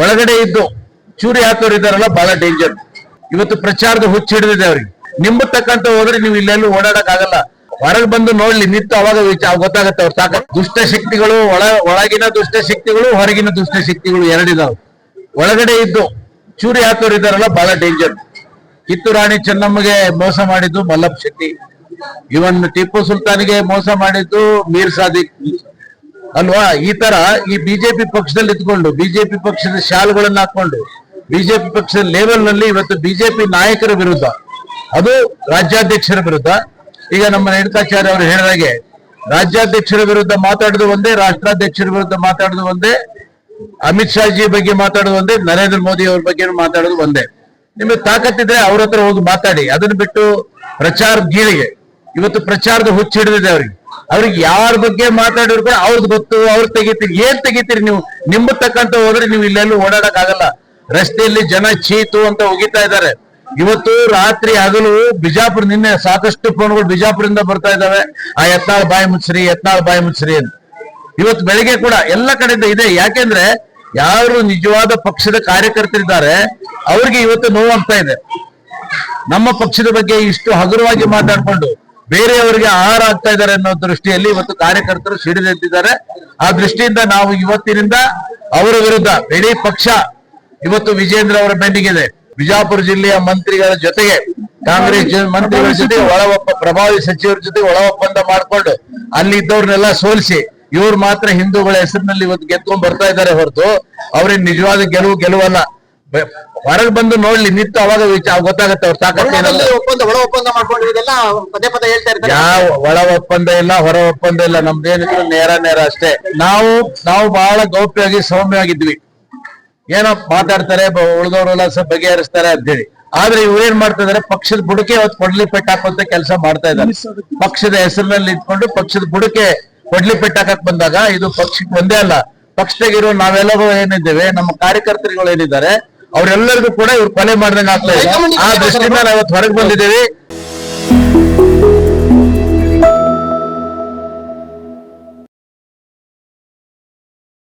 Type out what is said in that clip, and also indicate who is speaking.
Speaker 1: ಒಳಗಡೆ ಇದ್ದು ಚೂರಿ ಹಾಕೋರು ಇದಾರಲ್ಲ ಬಹಳ ಡೇಂಜರ್ ಇವತ್ತು ಪ್ರಚಾರದ ಹುಚ್ಚ ಹಿಡಿದಿದೆ ಅವ್ರಿಗೆ. ನಿಮ್ಮ ತಕ್ಕಂತ ಹೋದ್ರೆ ನೀವು ಇಲ್ಲೆಲ್ಲೂ ಓಡಾಡಕ್ ಆಗಲ್ಲ ಹೊರಗೆ ಬಂದು ನೋಡ್ಲಿ, ನಿಂತು ಅವಾಗ ಗೊತ್ತಾಗತ್ತೆ ಅವ್ರು, ಸಾಕ. ದುಷ್ಟ ಶಕ್ತಿಗಳು ಒಳ ಒಳಗಿನ ದುಷ್ಟ ಶಕ್ತಿಗಳು, ಹೊರಗಿನ ದುಷ್ಟ ಶಕ್ತಿಗಳು ಎರಡಿದಾವೆ. ಒಳಗಡೆ ಇದ್ದು ಚೂರಿ ಹಾಕೋರು ಇದಾರಲ್ಲ ಬಹಳ ಡೇಂಜರ್ ಕಿತ್ತು ರಾಣಿ ಚೆನ್ನಮ್ಮಗೆ ಮೋಸ ಮಾಡಿದ್ದು ಮಲ್ಲಪ್ಪ ಶೆಟ್ಟಿ. ಇವನ್ ಟಿಪ್ಪು ಸುಲ್ತಾನ್ಗೆ ಮೋಸ ಮಾಡಿದ್ದು ಮೀರ್ ಸಾದಿಕ್. ಅಲ್ವಾ? ಈ ತರ ಈ ಬಿಜೆಪಿ ಪಕ್ಷದಲ್ಲಿ ಇದ್ಕೊಂಡು ಬಿಜೆಪಿ ಪಕ್ಷದ ಶಾಲುಗಳನ್ನ ಹಾಕೊಂಡು ಬಿಜೆಪಿ ಪಕ್ಷದ ಲೆವೆಲ್ನಲ್ಲಿ ಇವತ್ತು ಬಿಜೆಪಿ ನಾಯಕರ ವಿರುದ್ಧ, ಅದು ರಾಜ್ಯಾಧ್ಯಕ್ಷರ ವಿರುದ್ಧ, ಈಗ ನಮ್ಮ ರೇಣುಕಾಚಾರ್ಯ ಅವರು ಹೇಳಿದಾಗೆ ರಾಜ್ಯಾಧ್ಯಕ್ಷರ ವಿರುದ್ಧ ಮಾತಾಡೋದು ಒಂದೇ, ರಾಷ್ಟ್ರಾಧ್ಯಕ್ಷರ ವಿರುದ್ಧ ಮಾತಾಡೋದು ಒಂದೇ, ಅಮಿತ್ ಶಾ ಜಿ ಬಗ್ಗೆ ಮಾತಾಡೋದು ಒಂದೇ, ನರೇಂದ್ರ ಮೋದಿ ಅವ್ರ ಬಗ್ಗೆ ಮಾತಾಡೋದು ಒಂದೇ. ನಿಮಗೆ ತಾಕತ್ತಿದ್ರೆ ಅವ್ರ ಹತ್ರ ಹೋಗಿ ಮಾತಾಡಿ, ಅದನ್ನ ಬಿಟ್ಟು ಪ್ರಚಾರ ಗೀಳಿಗೆ. ಇವತ್ತು ಪ್ರಚಾರದ ಹುಚ್ಚಿಡಿದಿದೆ ಅವ್ರಿಗೆ. ಅವ್ರಿಗೆ ಯಾರ ಬಗ್ಗೆ ಮಾತಾಡಿದ್ರು ಕೂಡ ಗೊತ್ತು, ಅವ್ರು ತೆಗಿತೀರಿ, ಏನ್ ತೆಗಿತೀರಿ ನೀವು? ನಿಮ್ಮ ತಕ್ಕಂತ ಹೋದ್ರೆ ನೀವು ಇಲ್ಲೆಲ್ಲೂ ಓಡಾಡಕ್ ಆಗಲ್ಲ. ರಸ್ತೆಯಲ್ಲಿ ಜನ ಚೀತು ಅಂತ ಹೋಗಿತಾ ಇದ್ದಾರೆ. ಇವತ್ತು ರಾತ್ರಿ ಹಗಲು ಬಿಜಾಪುರ ನಿನ್ನೆ ಸಾಕಷ್ಟು ಫೋನ್ಗಳು ಬಿಜಾಪುರದಿಂದ ಬರ್ತಾ ಇದಾವೆ ಆ ಯತ್ನಾಳ್ ಬಾಯಿ ಮುಚ್ಚ್ರಿ, ಯತ್ನಾಳ್ ಬಾಯಿ ಮುಚ್ಚ್ರಿ ಅಂತ. ಇವತ್ತು ಬೆಳಿಗ್ಗೆ ಕೂಡ ಎಲ್ಲ ಕಡೆಯಿಂದ ಇದೆ. ಯಾಕೆಂದ್ರೆ ಯಾರು ನಿಜವಾದ ಪಕ್ಷದ ಕಾರ್ಯಕರ್ತರಿದ್ದಾರೆ, ಅವ್ರಿಗೆ ಇವತ್ತು ನೋವಾಗ್ತಾ ಇದೆ. ನಮ್ಮ ಪಕ್ಷದ ಬಗ್ಗೆ ಇಷ್ಟು ಹಗುರವಾಗಿ ಮಾತಾಡ್ಕೊಂಡು ಬೇರೆಯವರಿಗೆ ಆಹಾರ ಆಗ್ತಾ ಇದ್ದಾರೆ ಅನ್ನೋ ದೃಷ್ಟಿಯಲ್ಲಿ ಇವತ್ತು ಕಾರ್ಯಕರ್ತರು ಸಿಡಿದೆದ್ದಿದ್ದಾರೆ ಆ ದೃಷ್ಟಿಯಿಂದ ನಾವು ಇವತ್ತಿನಿಂದ ಅವರ ವಿರುದ್ಧ ಇಡೀ ಪಕ್ಷ ಇವತ್ತು ವಿಜೇಂದ್ರ ಅವರ ಬೆನ್ನಿಗಿದೆ ಬಿಜಾಪುರ ಜಿಲ್ಲೆಯ ಮಂತ್ರಿಗಳ ಜೊತೆಗೆ ಕಾಂಗ್ರೆಸ್ ಮಂತ್ರಿಗಳ ಜೊತೆ ಒಳ ಒಪ್ಪ ಪ್ರಭಾವಿ ಸಚಿವರ ಜೊತೆ ಒಳ ಒಪ್ಪಂದ ಮಾಡ್ಕೊಂಡು ಅಲ್ಲಿ ಇದ್ದವ್ರನ್ನೆಲ್ಲ ಸೋಲಿಸಿ ಇವ್ರು ಮಾತ್ರ ಹಿಂದೂಗಳ ಹೆಸರಿನಲ್ಲಿ ಇವತ್ತು ಗೆದ್ಕೊಂಡ್ ಬರ್ತಾ ಇದ್ದಾರೆ ಹೊರತು ಅವ್ರಿಗೆ ನಿಜವಾದ ಗೆಲುವು, ಗೆಲುವಲ್ಲ. ಹೊರಗೆ ಬಂದು ನೋಡ್ಲಿ ನಿಂತು ಅವಾಗ ವಿಚಾರ ಗೊತ್ತಾಗತ್ತೆ ಅವ್ರು ಏನಲ್ಲ.
Speaker 2: ಒಪ್ಪಂದ ಒಳ ಒಪ್ಪಂದ ಮಾಡ್ಕೊಂಡಿರೋದೆಲ್ಲ ಪದೇ ಪದೇ ಹೇಳ್ತಾ ಇರ್ತಾರೆ.
Speaker 1: ಯಾವ ಒಳ ಒಪ್ಪಂದ ಇಲ್ಲ ಹೊರ ಒಪ್ಪಂದ ಇಲ್ಲ ನಮ್ದೇನಿದ್ರು ನೇರ ನೇರ ಅಷ್ಟೇ. ನಾವು ನಾವು ಬಹಳ ಗೌಪ್ಯವಾಗಿ ಸೌಮ್ಯವಾಗಿದ್ವಿ. ಏನೋ ಮಾತಾಡ್ತಾರೆ ಉಳ್ದವ್ರೆಲ್ಲ ಬಗೆಹರಿಸ್ತಾರೆ ಬಗೆಹರಿಸ್ತಾರೆ ಅಂತೇಳಿ ಆದ್ರೆ ಇವ್ರೇನ್ ಮಾಡ್ತಾ ಇದಾರೆ ಪಕ್ಷದ ಬುಡಕೆ ಅವತ್ತು ಕೊಡ್ಲಿ ಪೆಟ್ಟು ಹಾಕುವಂತ ಕೆಲಸ ಮಾಡ್ತಾ ಇದ್ದಾರೆ. ಪಕ್ಷದ ಹೆಸರಿನಲ್ಲಿ ಇಟ್ಕೊಂಡು ಪಕ್ಷದ ಬುಡಕೆ ಕೊಡ್ಲಿ ಪೆಟ್ಟು ಹಾಕಕ್ ಬಂದಾಗ ಇದು ಪಕ್ಷಕ್ಕೆ ಒಂದೇ ಅಲ್ಲ. ಪಕ್ಷದಾಗಿರೋ ನಾವೆಲ್ಲರೂ ಏನಿದ್ದೇವೆ ನಮ್ಮ ಕಾರ್ಯಕರ್ತರುಗಳು ಏನಿದ್ದಾರೆ ಅವರೆಲ್ಲರಿಗೂ ಕೂಡ ಇವ್ರು ಕೊಲೆ ಮಾಡ್ದಂಗ ಆಗ್ತಾ ಇದೆ ಆ ದೃಷ್ಟಿಯಿಂದ ನಾವು ಇವತ್ತು ಹೊರಗೆ ಬಂದಿದ್ದೇವೆ.